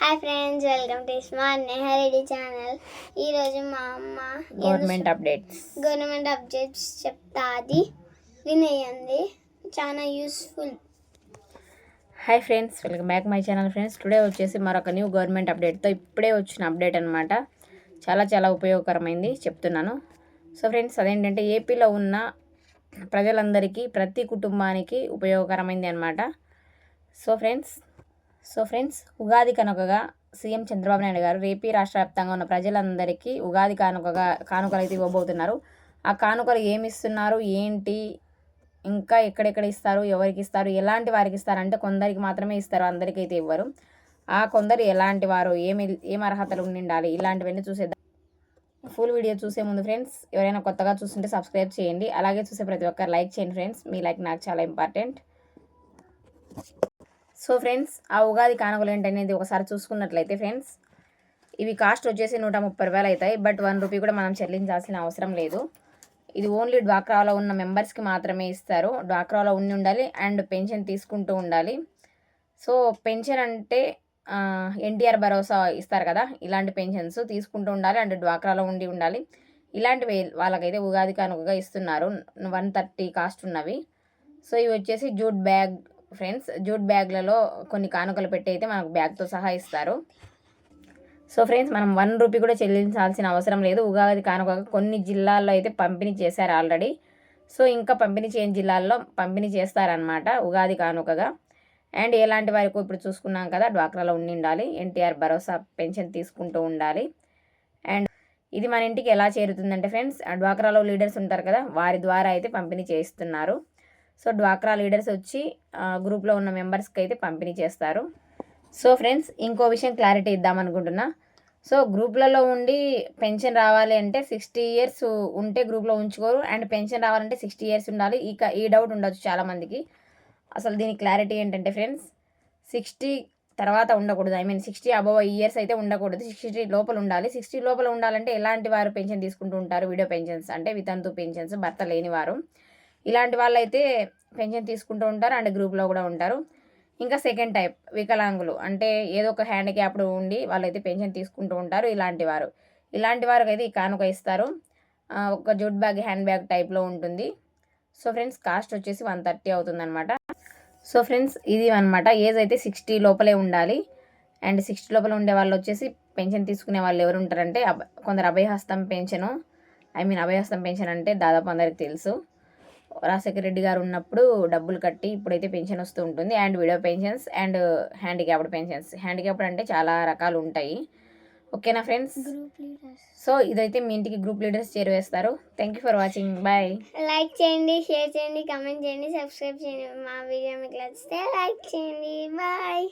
Hi friends welcome to smart Nehareddy channel. ఈరోజు మా అమ్మ గవర్నమెంట్ అప్డేట్స్ గవర్నమెంట్ అప్డేట్స్ చెప్తాది. వినేయండి. చాలా useful hi friends welcome back my channel friends today వచ్చేసి మరొక న్యూ గవర్నమెంట్ అప్డేట్తో ఇప్పుడే వచ్చిన అప్డేట్ అనమాట చాలా చాలా ఉపయోగకరమైంది చెప్తున్నాను. సో ఫ్రెండ్స్ అదేంటంటే ఏపీలో ఉన్న ప్రజలందరికీ ప్రతి కుటుంబానికి ఉపయోగకరమైంది అనమాట so friends so friends Ugadi కనుకగా CM Chandrababu Naidu గారు రేపీ రాష్ట్ర వ్యాప్తంగా ఉన్న ప్రజలందరికీ ఉగాది కానుకగా కానుకలు అయితే ఇవ్వబోతున్నారు. ఆ కానుకలు ఏమి ఇస్తున్నారు? ఏంటి? ఇంకా ఎక్కడెక్కడ ఇస్తారు? ఎవరికి ఇస్తారు? ఎలాంటి వారికి ఇస్తారు? అంటే కొందరికి మాత్రమే ఇస్తారు అందరికీ అయితే ఇవ్వరు. ఆ కొందరు ఎలాంటి వారు? ఏమి ఏం అర్హతలు ఉండి ఉండాలి ఇలాంటివన్నీ చూసేద్దాం. ఫుల్ వీడియో చూసే ముందు ఫ్రెండ్స్ ఎవరైనా కొత్తగా చూస్తుంటే సబ్స్క్రైబ్ చేయండి. అలాగే చూసే ప్రతి ఒక్కరు లైక్ చేయండి ఫ్రెండ్స్. మీ లైక్ నాకు చాలా ఇంపార్టెంట్. సో ఫ్రెండ్స్ ఆ ఉగాది కానుకలు ఏంటనేది ఒకసారి చూసుకున్నట్లయితే ఫ్రెండ్స్ ఇవి కాస్ట్ వచ్చేసి నూట ముప్పై రూపాయలు అవుతాయి. బట్ వన్ రూపీ కూడా మనం చెల్లించాల్సిన అవసరం లేదు. ఇది ఓన్లీ డ్వాక్రాలో ఉన్న మెంబర్స్కి మాత్రమే ఇస్తారు. డ్వాక్రాలో ఉండి ఉండాలి అండ్ పెన్షన్ తీసుకుంటూ ఉండాలి. సో పెన్షన్ అంటే ఎన్టీఆర్ భరోసా ఇస్తారు కదా ఇలాంటి పెన్షన్స్ తీసుకుంటూ ఉండాలి అండ్ డ్వాక్రాలో ఉండి ఉండాలి. ఇలాంటివి వాళ్ళకైతే ఉగాది కానుకగా ఇస్తున్నారు. వన్ థర్టీ కాస్ట్ ఉన్నవి. సో ఇవి వచ్చేసి జూట్ బ్యాగ్ ఫ్రెండ్స్ జూట్ బ్యాగ్లలో కొన్ని కానుకలు పెట్టి అయితే మనకు బ్యాగ్తో సహా ఇస్తారు. సో ఫ్రెండ్స్ మనం వన్ రూపీ కూడా చెల్లించాల్సిన అవసరం లేదు. ఉగాది కానుక కొన్ని జిల్లాల్లో అయితే పంపిణీ చేశారు ఆల్రెడీ. సో ఇంకా పంపిణీ చేయని జిల్లాల్లో పంపిణీ చేస్తారనమాట ఉగాది కానుకగా. అండ్ ఎలాంటి వారికి ఇప్పుడు చూసుకున్నాం కదా డ్వాక్రాలో ఉండి ఉండాలి ఎన్టీఆర్ భరోసా పెన్షన్ తీసుకుంటూ ఉండాలి. అండ్ ఇది మన ఇంటికి ఎలా చేరుతుందంటే ఫ్రెండ్స్ డ్వాక్రాలో లీడర్స్ ఉంటారు కదా వారి ద్వారా అయితే పంపిణీ చేయిస్తున్నారు. సో డ్వాక్రా లీడర్స్ వచ్చి గ్రూప్లో ఉన్న మెంబర్స్కి అయితే పంపిణీ చేస్తారు. సో ఫ్రెండ్స్ ఇంకో విషయం క్లారిటీ ఇద్దామనుకుంటున్నా సో గ్రూప్లలో ఉండి పెన్షన్ రావాలి అంటే సిక్స్టీ ఇయర్స్ ఉంటే గ్రూప్లో ఉంచుకోరు. అండ్ పెన్షన్ రావాలంటే సిక్స్టీ ఇయర్స్ ఉండాలి. ఇక ఈ డౌట్ ఉండొచ్చు చాలామందికి. అసలు దీని క్లారిటీ ఏంటంటే ఫ్రెండ్స్ సిక్స్టీ తర్వాత ఉండకూడదు. I mean sixty above years అయితే ఉండకూడదు. సిక్స్టీ లోపల ఉండాలి. సిక్స్టీ లోపల ఉండాలంటే ఎలాంటి వారు పెన్షన్ తీసుకుంటూ ఉంటారు? వీడియో పెన్షన్స్ అంటే వితంతు పెన్షన్స్ భర్త లేని వారు. ఇలాంటి వాళ్ళైతే పెన్షన్ తీసుకుంటూ ఉంటారు అండ్ గ్రూప్లో కూడా ఉంటారు. ఇంకా సెకండ్ టైప్ వికలాంగులు. అంటే ఏదో ఒక హ్యాండిక్యాప్డ్ ఉండి వాళ్ళైతే పెన్షన్ తీసుకుంటూ ఉంటారు ఇలాంటి వారు. ఇలాంటి వారికి అయితే ఈ కానుక ఇస్తారు. ఒక జూట్ బ్యాగ్ హ్యాండ్ బ్యాగ్ టైప్లో ఉంటుంది. సో ఫ్రెండ్స్ కాస్ట్ వచ్చేసి వన్ థర్టీ అవుతుందన్నమాట. సో ఫ్రెండ్స్ ఇది అనమాట ఏజ్ అయితే సిక్స్టీ లోపలే ఉండాలి. అండ్ సిక్స్టీ లోపల ఉండే వాళ్ళు వచ్చేసి పెన్షన్ తీసుకునే వాళ్ళు ఎవరు ఉంటారంటే కొందరు Abhayahastam pension. I mean Abhayahastam pension అంటే దాదాపు అందరికి తెలుసు. రాజశేఖర రెడ్డి గారు ఉన్నప్పుడు డబ్బులు కట్టి ఇప్పుడైతే పెన్షన్ వస్తూ ఉంటుంది. And widow pensions and handicapped pensions. Handicapped అంటే చాలా రకాలు ఉంటాయి. ఓకేనా ఫ్రెండ్స్? సో ఇదైతే మీ ఇంటికి group leaders చేరవేస్తారు. Thank you for watching bye like చేయండి షేర్ చేయండి కామెంట్ చేయండి సబ్స్క్రైబ్ చేయండి. మా వీడియో మీకు నచ్చితే లైక్ చేయండి. బాయ్